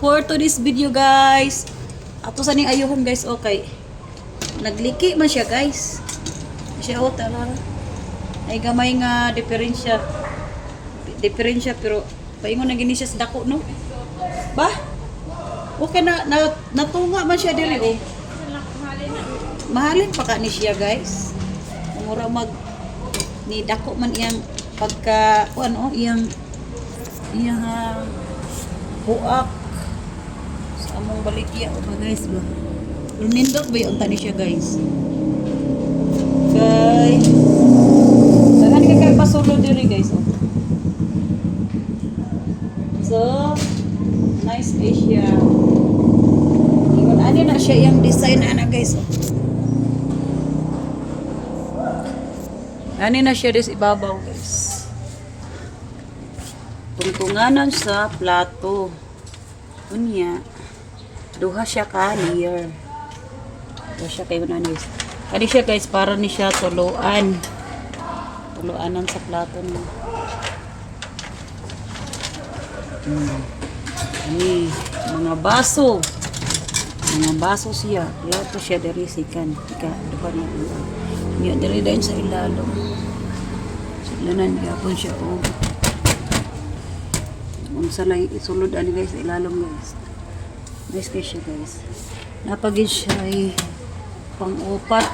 for today's video guys. Ato sa ning ayuhon guys okay. Nagliki man siya guys. Siya o tala. Ay gamay nga diferensya. Diferensya pero paingon na gini siya sa dako no. Ba? Okay na, na natunga man siya diri oh. Mahalin pa ka ni siya guys. Mura mag ni dako man iyang pagka ano iyang iyang ah, huak sa among balikya o ba guys ba? Nindot ba yung tani siya guys? Kay Dagan ka kay pasulo diri guys oh. So nice kay siya Ingon ani na siya yung design ana guys oh. Ani na siya dis ibabaw guys? Tuntunganan sa plato. Unya, duha siya ka layer. Duha siya kayo na guys. Kani siya guys, para ni siya tuluan. Tuluanan sa plato niya. Hmm. Ani, mga baso. Mga baso siya. Kaya to siya dari sikan. Ika, duha niya. Niya dari dahin sa ilalo. Sila na niya po siya. Oh. Kung sa lang isulod ani guys, ilalong guys. Nice siya guys. Napagin siya ay pang-upat.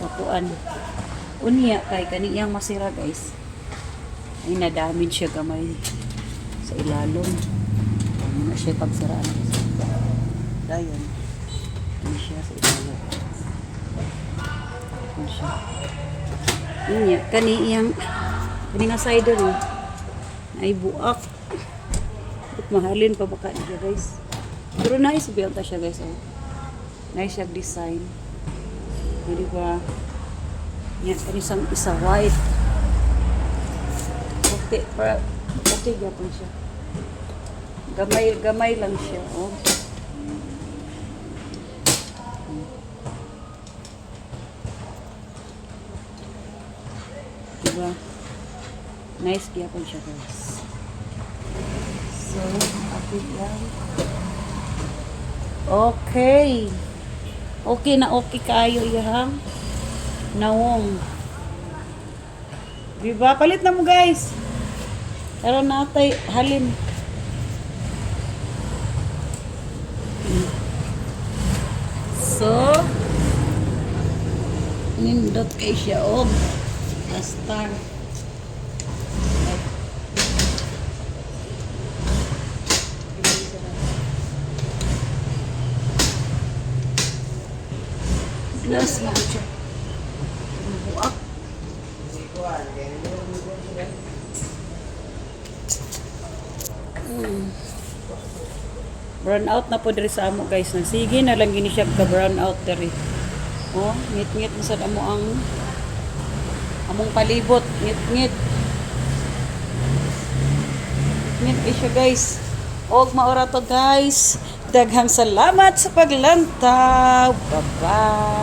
Patuan. Unya kay kaniyang masira guys. Ay na-damage siya gamay sa ilalong. Ano na siya pagsaraan guys. Dayon. Ano siya sa ilalong. Ano siya. Unya kaniyang kani nga cider eh ay buak. Mahalin pa baka niya guys. Pero nice build siya guys. Oh. Nice siya design. Hindi ba? Yan, isang isa white. Okay, para okay gapon siya. Gamay, gamay lang siya. Oh. Diba? Nice gyapon siya guys. So, ako lang. Okay. Okay na okay kayo ihang nawong. Diba? Palit na mo guys. Pero natay halin. So, nindot kay siya og star. Glass mo siya. Buak. Mm. Brown out na po diri sa amo guys. Nagsige na lang gini siya ka brown out diri. Oh, ngit-ngit na sa amo ang among palibot. Ngit-ngit. Ngit siya guys. Og maura to guys. Daghang salamat sa paglantaw. Bye-bye.